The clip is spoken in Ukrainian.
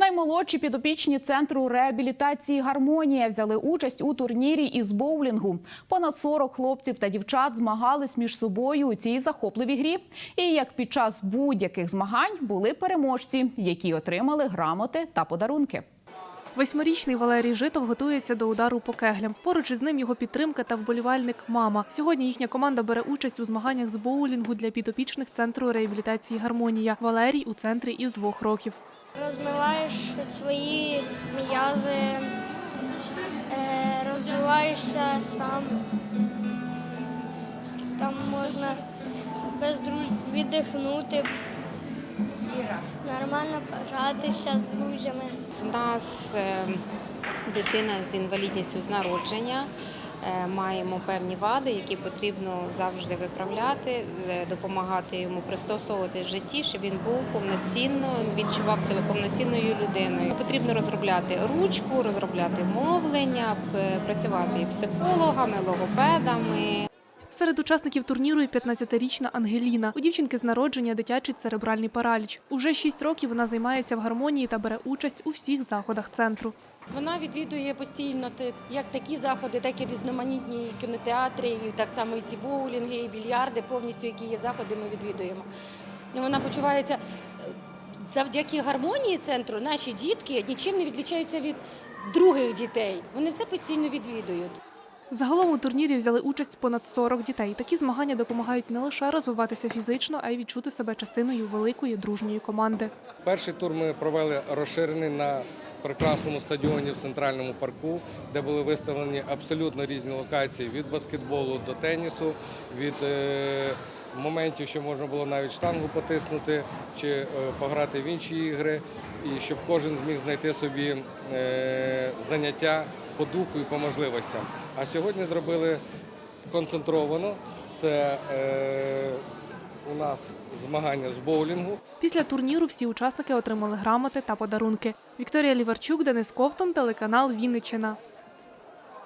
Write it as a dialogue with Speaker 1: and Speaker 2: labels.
Speaker 1: Наймолодші підопічні центру реабілітації Гармонія взяли участь у турнірі із боулінгу. Понад 40 хлопців та дівчат змагались між собою у цій захопливій грі. І як під час будь-яких змагань були переможці, які отримали грамоти та подарунки.
Speaker 2: Восьмирічний Валерій Житов готується до удару по кеглям. Поруч із ним його підтримка та вболівальник мама. Сьогодні їхня команда бере участь у змаганнях з боулінгу для підопічних центру реабілітації Гармонія. Валерій у центрі із двох років.
Speaker 3: Розмиваєш свої м'язи, е, розвиваєшся сам. Там можна без друз... віддихнути, нормально погратися з друзями.
Speaker 4: В нас е, дитина з інвалідністю з народження. Е, Маємо певні вади, які потрібно завжди виправляти, е, допомагати йому пристосовувати в житті, щоб він був повноцінно, відчував себе повноцінною людиною. Потрібно розробляти ручку, розробляти мовлення, працювати і психологами, логопедами.
Speaker 2: Серед учасників турніру і 15-річна Ангеліна. У дівчинки з народження дитячий церебральний параліч. Уже 6 років вона займається в гармонії та бере участь у всіх заходах центру.
Speaker 5: Вона відвідує постійно як такі заходи, так і різноманітні кінотеатри, і так само і ці боулінги, і більярди, повністю які є заходи, ми відвідуємо. Вона почувається е, завдяки гармонії центру. Наші дітки нічим не відлічаються від других дітей. Вони все постійно відвідують.
Speaker 2: Загалом у турнірі взяли участь понад 40 дітей. Такі змагання допомагають не лише розвиватися фізично, а й відчути себе частиною великої дружньої команди.
Speaker 6: Перший тур ми провели розширений на прекрасному стадіоні в центральному парку, де були виставлені абсолютно різні локації від баскетболу до тенісу, від е, моментів, що можна було навіть штангу потиснути чи е, пограти в інші ігри, і щоб кожен зміг знайти собі е, заняття по духу і по можливостям. А сьогодні зробили концентровано. Це е, у нас змагання з боулінгу.
Speaker 2: Після турніру всі учасники отримали грамоти та подарунки. Вікторія Ліварчук, Денис Ковтун, телеканал Вінниччина.